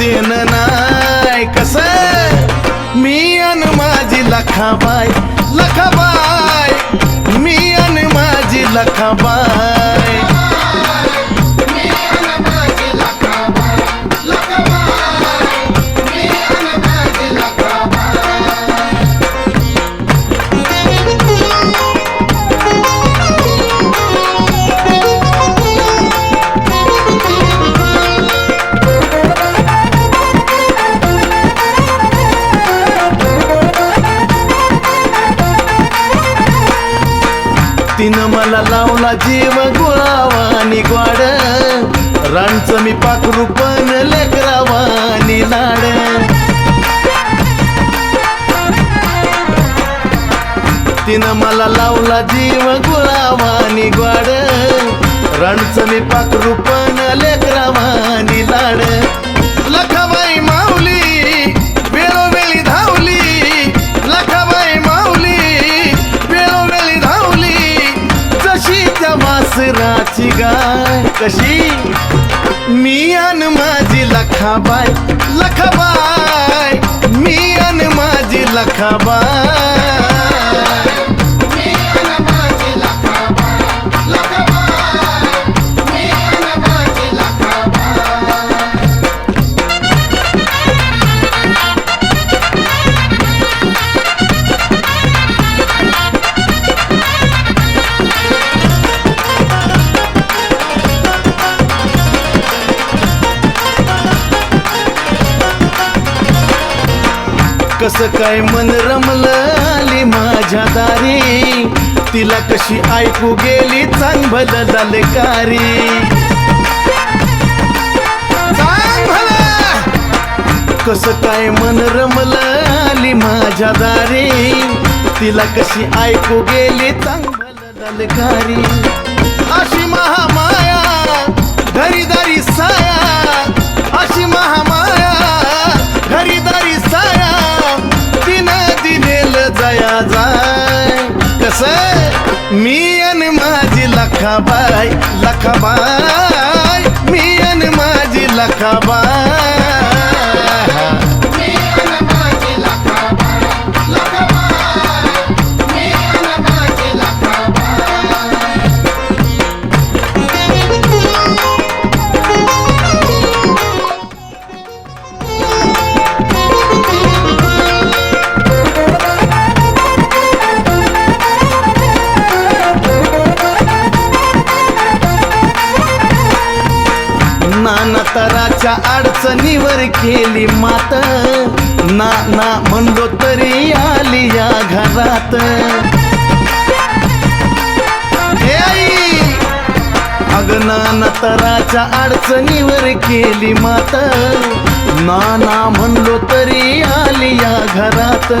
Then नाय कस? मी अन माझी लखाबाई लखाबाय मी अन माझी लखाबाई. तिनं मला लावला जीव गुळावानी ग्वाड राणचं मी पाखरू पण लेकरावानी लाड. तिनं मला लावला जीव गुळावानी ग्वाड राणचं मी पाखरू त्या वासराची गाय. कशी? मी अन माझी लखाबाय लखाबाय मी अन माझी लखाबाय कसं काय मन रमल आली माझ्या दारी? तिला कशी ऐकू गेली? चांग झाले दलकारी कस कसं काय मन रमल आली माझ्या दारी? तिला कशी ऐकू गेली? चांग भल दलकारी अशी महामा जाय. कस? मी आणि माझी लखाबाई लखाबाई. मी आणि माझी लखाबाई. तुझ्या अडचणीवर केली मात. ना ना म्हणलो तरी आली या घरात. हे अग तराच्या अडचणीवर केली मात. ना म्हणलो तरी आली या घरात.